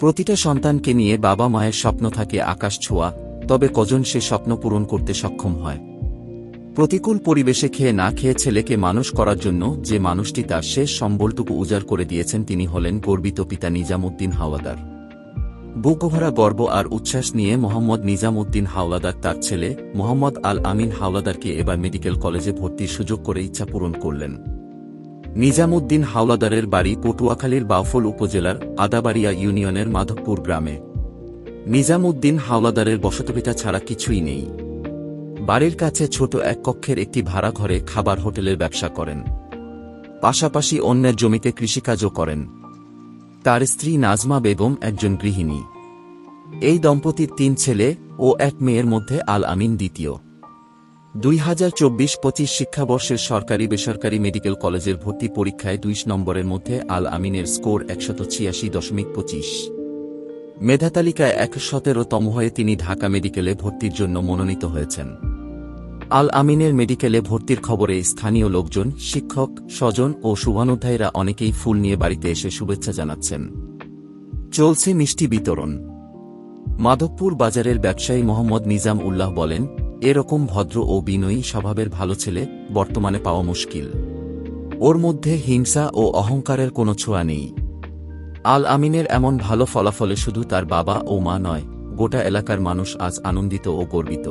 প্রতিটা সন্তানকে নিয়ে বাবা মায়ের স্বপ্ন থাকে আকাশ ছোঁয়া, তবে কজন সে স্বপ্ন পূরণ করতে সক্ষম হয়? প্রতিকূল পরিবেশে খেয়ে না খেয়ে ছেলেকে মানুষ করার জন্য যে মানুষটি তার শেষ সম্বলটুকু উজাড় করে দিয়েছেন তিনি হলেন গর্বিত পিতা নিজামুদ্দিন হাওলাদার। বুকভরা গর্ব আর উচ্ছ্বাস নিয়ে মোহাম্মদ নিজামুদ্দিন হাওলাদার তার ছেলে মোহাম্মদ আল আমিন হাওলাদারকে এবার মেডিকেল কলেজে ভর্তির সুযোগ করে ইচ্ছা পূরণ করলেন। নিজামুদ্দিন হাওলাদারের বাড়ি পটুয়াখালীর বাউফল উপজেলার আদাবাড়িয়া ইউনিয়নের মাধবপুর গ্রামে। নিজামুদ্দিন হাওলাদারের বসতভিটা ছাড়া কিছুই নেই। বাড়ির কাছে ছোট এক কক্ষের একটি ভাড়া ঘরে খাবার হোটেলের ব্যবসা করেন। পাশাপাশি অন্যের জমিতে কৃষিকাজও করেন। তার স্ত্রী নাজমা বেগম একজন গৃহিণী। এই দম্পতির তিন ছেলে ও এক মেয়ের মধ্যে আল আমিন দ্বিতীয়। দুই হাজার চব্বিশ পঁচিশ শিক্ষাবর্ষের সরকারি বেসরকারি মেডিকেল কলেজের ভর্তি পরীক্ষায় দুই নম্বরের মধ্যে আল আমিনের স্কোর একশত ছিয়াশি দশমিক পঁচিশ। মেধাতালিকায় এক সতেরোতম হয়ে তিনি ঢাকা মেডিকেলে ভর্তির জন্য মনোনীত হয়েছেন। আল আমিনের মেডিকেলে ভর্তির খবরে স্থানীয় লোকজন, শিক্ষক, স্বজন ও শুভানুধ্যায়ীরা অনেকেই ফুল নিয়ে বাড়িতে এসে শুভেচ্ছা জানাচ্ছেন। চলছে মিষ্টি বিতরণ। মাধবপুর বাজারের ব্যবসায়ী মোহাম্মদ নিজাম উল্লাহ বলেন এরকম ভদ্র ও বিনয়ী স্বভাবের ভালো ছেলে বর্তমানে পাওয়া মুশকিল। ওর মধ্যে হিংসা ও অহংকারের কোনো ছোঁয়া নেই। আল আমিনের এমন ভালো ফলাফলে শুধু তার বাবা ও মা নয়, গোটা এলাকার মানুষ আজ আনন্দিত ও গর্বিত।